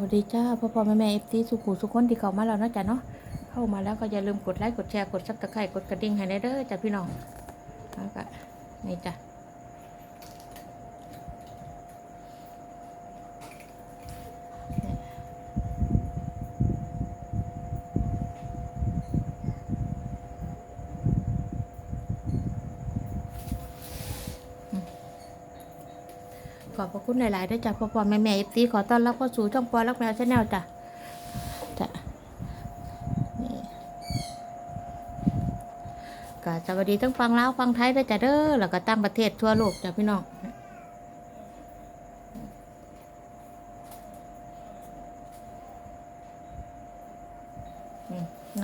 วัสดีจ้าพ่อพ่อแม่แม่เอฟซีสุขุสุขคนที่เข้ามาแล้วเนาะจ้ะเนาะเข้ามาแล้วก็อย่าลืมกดไลค์กดแชร์กดซับสไครต์กดกระดิ่งให้ได้เด้อจ้ะพี่น้องแล้วก็นี่จ้ะ ขอบพระคุณหลายๆด้วยจ้ะพ่อพ่อแม่แม่เอฟซีขอต้อนรับเข้าสู่ช่องปอรักแมวชาแนลจ้ะจ้ะนี่ก็สวัสดีทั้งฟังลาวฟังไทยด้วยจ้ะเด้อแล้วก็ตั้งประเทศทั่วโลกจ้ะพี่น้อง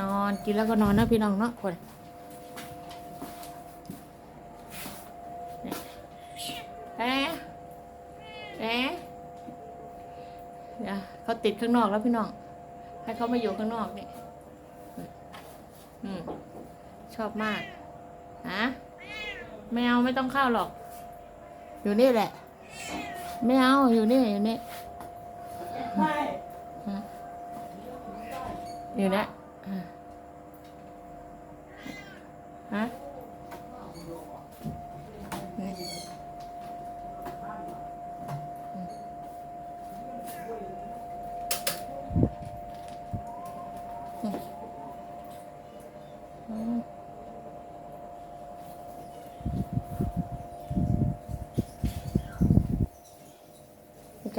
นอนกินแล้วก็นอนนะพี่น้องเนาะคนเอ๊ะ แหมเดี๋ยวเขา ติดข้างนอกแล้วพี่น้อง ให้เขามาอยู่ข้างนอกนี่อืมชอบมากฮะไม่เอาไม่ต้องเข้าหรอก อยู่นี่แหละไม่เอาอยู่นี่อยู่นี่ฮะอยู่นะอะฮะ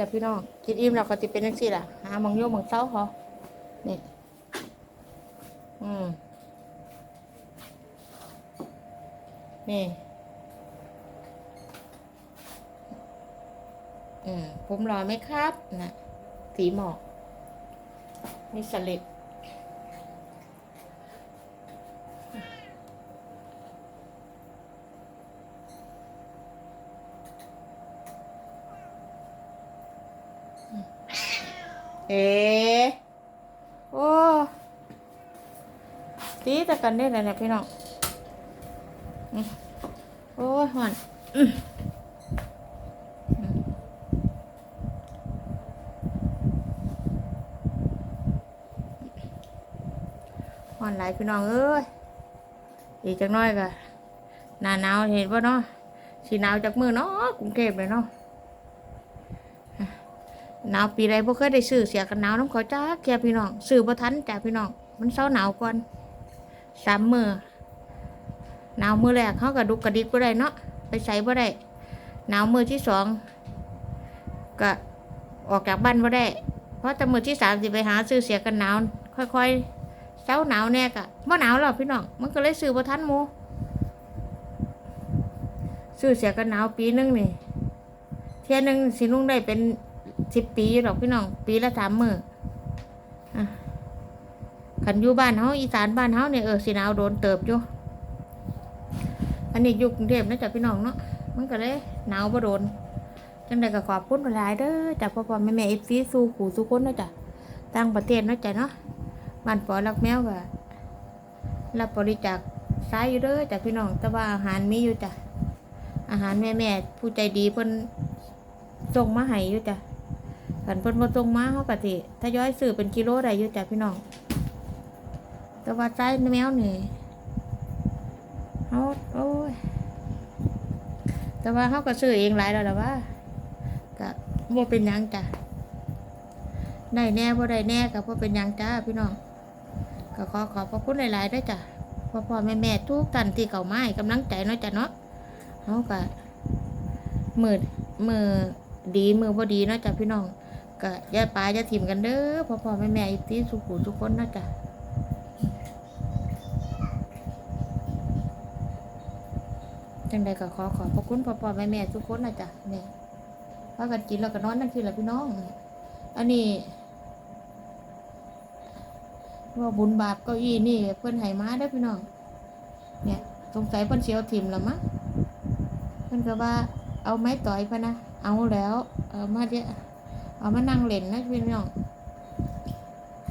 จ้ะพี่น้องกินอิ่มแล้วก็ติเป็นยังสี่ล่ะหามังโยมหมองเซ้าพอนี่อืมนี่อืมผมรอไหมครับนะสีหมอกนี่สลิด เอ๋โอ้ตีแต่กันได้เลยนะพี่น้องโอ้ยหอนหอนหลายพี่น้องเอ้ย อีกจักน้อยก็หนาหนาวเห็นป่ะเนาะสีหนาวจากมือเนาะกรุงเทพเลยเนาะ หนาวปีใดบ่เคยได้ซื้อเสียกันหนาวน้ำเขาจ้าแค่พี่น้องซื้อบ่ทันจ้าพี่น้องมันเศร้าหนาวก่อนสามมือหนาวมือแรกเขากระดุกกระดิกบ่ได้เนาะไปใส่บ่ได้หนาวมือที่สองก็ออกจากบ้านบ่ได้ เพราะแต่มือที่สามสิไปหาซื้อเสียกันหนาวค่อยๆเศร้าหนาวแน่กะบ่หนาวหรอกพี่น้องมันก็เลยซื้อบ่ทันหมูซื้อเสียกันหนาวปีหนึงนี่เที่ยหนึงสินุ่งได้เป็น สิบปีหรอกพี่น้อง ปีละสามมืออะขันอยู่บ้านเฮาอีสานบ้านเฮาเนี่ยเออสิหนาวโดนเติบอยู่อันนี้อยู่กรุงเทพนะจ๊ะพี่น้องเนาะมันก็เลยหนาวบ่โดนจังใดก็ขอบคุณหลายเด้อจากพ่อพ่อแม่แม่เอฟซีสู่ขู่สู่คนนะจ๊ะต่างประเทศนะจ๊ะเนาะบ้านปอรักแมวก็รับบริจาคซ้ายอยู่เด้อจ้ะพี่น้องแต่ว่าอาหารมีอยู่จ้ะอาหารแม่แม่ผู้ใจดีเพิ่นส่งมาให้อยู่จ้ะ ขันเพิ่นบ่ส่งมาเขาก็สิถ้าย้อยซื้อเป็นกิโลได้อยู่จ้ะพี่น้อง แต่ว่าใจแมวนี่เฮาโอ้ย แต่ว่าเขาก็ซื้อเองหลายแล้วล่ะว่าก็บ่เป็นหยังจ้ะได้แน่บ่ได้แน่ก็บ่เป็นหยังจ้าพี่น้องก็ขอขอบพระคุณหลายๆด้วยจ้ะพ่อพ่อแม่แม่ทุกท่านที่เข้ามาให้กำลังใจเนาะจ้ะเนาะเฮาก็มือมือดีมือบ่ดีเนาะจ้ะพี่น้อง ก็ย่าปลาย่าถิ่มกันเด้อพ่อพ่อแม่แม่อีที่สุขุทุกคนนะจ๊ะจังใดก็ขอขอบพระคุณพ่อพ่อแม่แม่ทุกคนนะจ๊ะนี่พากันกินแล้วก็นอนนั่นคือแหละพี่น้อง อันนี้ว่าบุญบาปเก้าอี้นี่ เพิ่อนให้มาได้พี่น้อง เนี่ยสงสัยเพิ่อนเสียวถิ่มล้วมั้งเพิ่อนก็ว่าเอาไม้ต่อยพะนะ เอาแล้ว เอามาเดี๋ยว เอามานั่งเล่นนะพี่น้อง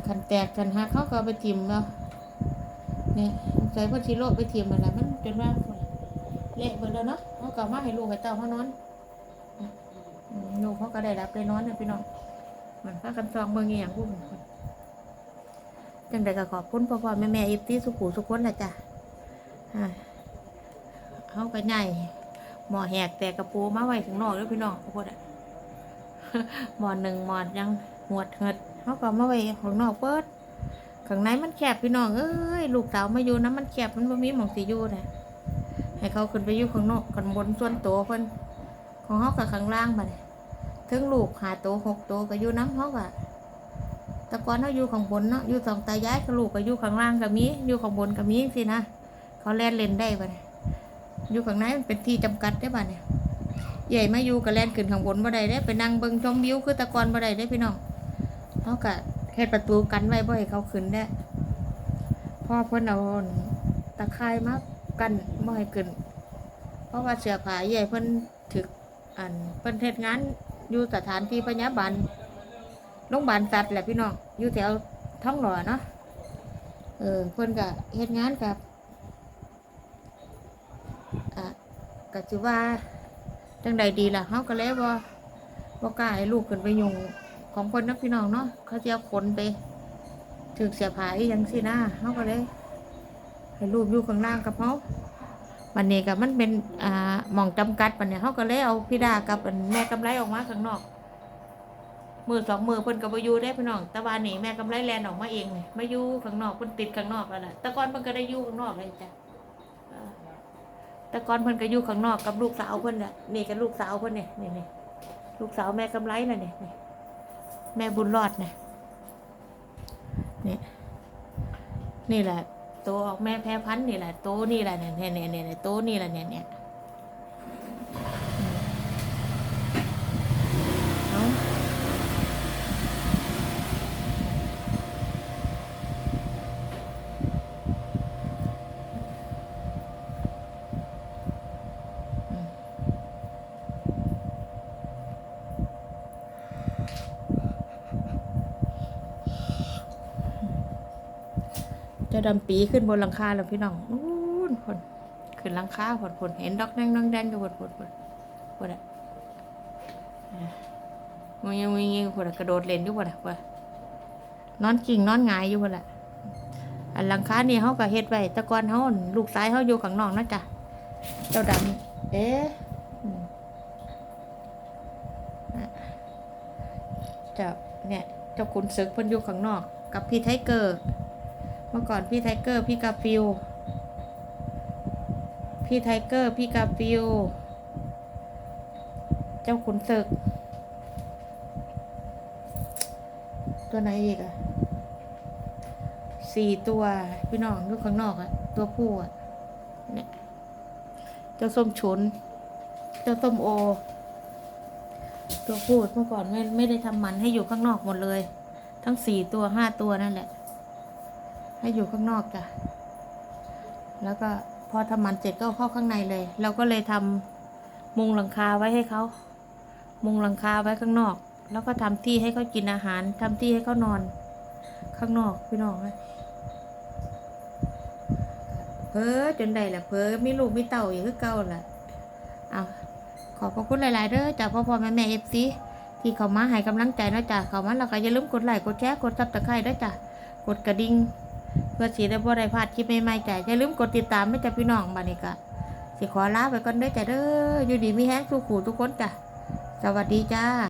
ขันแตกขันหักเขาก็เอาไปทิมแล้วเนี่ยใส่พอชิโร่ไปทิมอะไรมันจนว่าเละเบิดแล้วเนาะเขาก็เอามาให้ลูกให้เต้าเขานอนลูกเขาก็ได้รับได้นอนนะพี่น้องมันพากันซองเบิ่งอีหยังผู้คนจังใดก็ขอบคุณพ่อพ่อแม่แม่อีฟที่สุขุสุขคนละจ้ะเฮาก็ใหญ่หมอแหกแต่กระปูมาไว้ข้างนอกแล้วพี่น้องทุกคนอะ หมอหนึ่งหมอยังหวดเหิดเฮาก็มาไว้ข้างนอกเปิดข้างในมันแคบพี่น้องเอ้ยลูกสาวมาอยู่นะมันแคบมันบ่มีหมองสิอยู่นะให้เขาขึ้นไปอยู่ข้างนอกข้างบนส่วนตัวเพิ่นของเฮากับข้างล่างบัดนี้ถึงลูกหาโตวหกโตวก็อยู่น้ำเขาก็ต่ก่อนเขาอยู่ข้างบนเนาะอยู่สองตายายกับลูกก็อยู่ข้างล่างก็มีอยู่ข้างบนก็มีสินะเขาแล่นเล่นได้ปะเนี่ยอยู่ข้างในมันเป็นที่จำกัดได้ปะเนี่ย ใหญ่มาอยู่ก็แล่นขึ้นข้างบนบ่ได้ได้ไปนั่งเบิ่งชมวิวคือตะกอนบ่ได้ได้พี่น้องเขาก็เฮ็ดประตูกันไว้บ่ให้เขาขึ้นได้พ่อเพิ่นเอาตะไคร้มากันบ่ให้ขึ้น เพราะว่าเสื้อผ้าใหญ่เพิ่นถึกอันเพิ่นเฮ็ดงานอยู่สถานที่พยาบาลโรงพยาบาลสัตว์แหละพี่น้องอยู่แถวท้องหล่อเนาะเออเพิ่นก็เฮ็ดงานกับอะก็สิว่า จังใดดีล่ะเฮาก็เลยบ่าบ่กล้าให้ลูกขึ้นไปยุ่งของเพิ่นนะพี่น้องเนาะเขาจะเอาขนไปถึกเสียผายจังซี่นะเฮาก็เลยให้ลูกอยู่ข้างล่างกับเฮาวันนี้ก็มันเป็นอ่าหมองจำกัดวันนี้เขาก็เลยเอาพี่ดากับอันแม่กำไรออกมาข้างนอก มือสองมือเพิ่นก็บ่อยู่ได้พี่น้องแต่ว่านี่แม่กำไรแลนออกมาเองนี่มาอยู่ข้างนอกเพิ่นติดข้างนอกแล้วล่ะแต่ก่อนเพิ่นก็ได้อยู่ข้างนอกเลยจ้ะ แต่ก่อนเพิ่นก็อยู่ข้างนอกกับลูกสาวเพิ่นน่ะนี่ก็ลูกสาวเพิ่นนี่นี่นี่ลูกสาวแม่กำไรน่ะนี่ยแม่บุญรอดน่ะนี่นี่แหละโตออกแม่แพ้พันธ์นี่แหละโตนี่แหละเนี่ยเนี่ยเนี่ยเนี่ยโตนี่แหละเนี่ยเนี่ย จะดำปีขึ้นบนหลังคาแล้วพี่น้องอู้นคนขึ้นหลังคาผลผลเห็นดอกแดงดอกแดงอยู่ผลผลผลผลอะมึงยังมึงยังผลกระโดดเล่นอยู่ผลอะผลนอนกิ่งนอนหงายอยู่ผลอะอันหลังคาเนี่ยเขาก็เฮ็ดไว้ตะกอนเขาอั่นลูกซ้ายเขาอยู่ข้างนอกนะจ๊ะเจ้าดำเอ๊ะอืมน่ะเจ้าเนี่ยเจ้าขุนศึกเพิ่นอยู่ข้างนอก กับพี่ไทเกอร์ เมื่อก่อนพี่ไทเกอร์พี่กาฟิลพี่ไทเกอร์พี่กาฟิลเจ้าขุนศึก ตัวไหนอีกอะสี่ตัวพี่น้องลูกข้างนอกอะตัวผู้อะเนี่ยเจ้าส้มฉุน เจ้าส้มโอ ตัวผู้เมื่อก่อนไม่ไม่ได้ทำมันให้อยู่ข้างนอกหมดเลย ทั้งสี่ตัวห้าตัวนั่นแหละ ให้อยู่ข้างนอกจ้ะ แล้วก็พอทำมันเสร็จก็เข้าข้างในเลย เราก็เลยทำมุงหลังคาไว้ให้เขา มุงหลังคาไว้ข้างนอก แล้วก็ทำที่ให้เขากินอาหารทำที่ให้เขานอน ข้างนอกพี่น้องนะเพ้อจนได้แหละเพ้อมีลูกมีเต่าอยู่คือเก่าแหละเอาขอบพระคุณหลาย ๆเด้อจากพ่อพ่อแม่แม่เอฟซีที่เขามาให้กำลังใจนะจ๊ะเขามาแล้วก็อย่าลืมกดไลค์กดแชร์กดซับสไครต์ด้วยจ้ะกดกระดิ่ง เพื่อสีได้บ่ได้พลาดคลิปใหม่ๆจ้ะอย่าลืมกดติดตามไม่จ้ะพี่น้องบัดนี้ก็สิขอลาไปก่อนเด้อจ้ะเด้ออยู่ดีมีแฮงสู้ขู่ทุกคนจ้ะสวัสดีจ้า